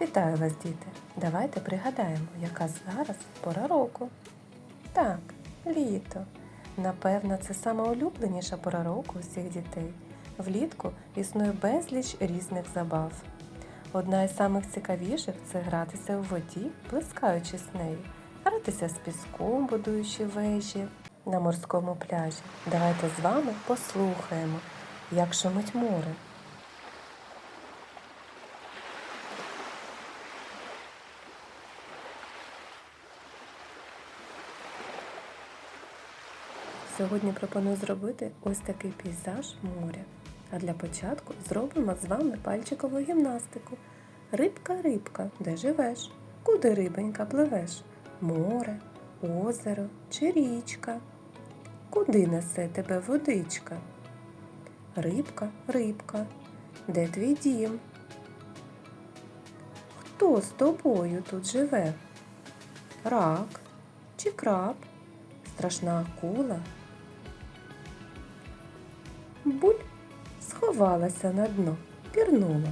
Вітаю вас, діти! Давайте пригадаємо, яка зараз пора року. Так, літо. Напевно, це сама улюбленіша пора року усіх дітей. Влітку існує безліч різних забав. Одна із самих цікавіших це гратися у воді, плескаючись нею, гратися з піском, будуючи вежі на морському пляжі. Давайте з вами послухаємо, як шумить море. Сьогодні пропоную зробити ось такий пейзаж моря. А для початку зробимо з вами пальчикову гімнастику. Рибка, рибка, де живеш? Куди рибонька пливеш? Море, озеро чи річка? Куди несе тебе водичка? Рибка, рибка, де твій дім? Хто з тобою тут живе? Рак чи краб? Страшна акула? Буль сховалася на дно, пірнула.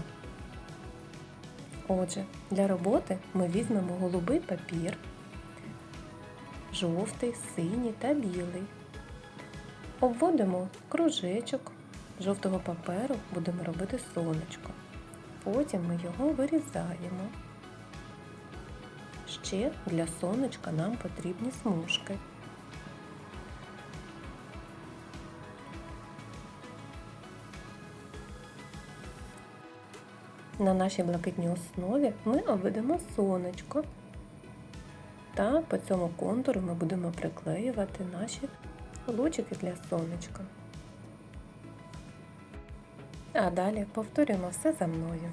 Отже, для роботи ми візьмемо голубий папір, жовтий, синій та білий. Обводимо кружечок жовтого паперу, будемо робити сонечко. Потім ми його вирізаємо. Ще для сонечка нам потрібні смужки. На нашій блакитній основі ми обведемо сонечко. Та по цьому контуру ми будемо приклеювати наші лучики для сонечка. А далі повторюємо все за мною.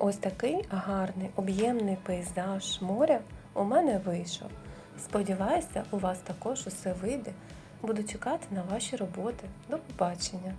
Ось такий гарний об'ємний пейзаж моря у мене вийшов. Сподіваюся, у вас також усе вийде. Буду чекати на ваші роботи. До побачення!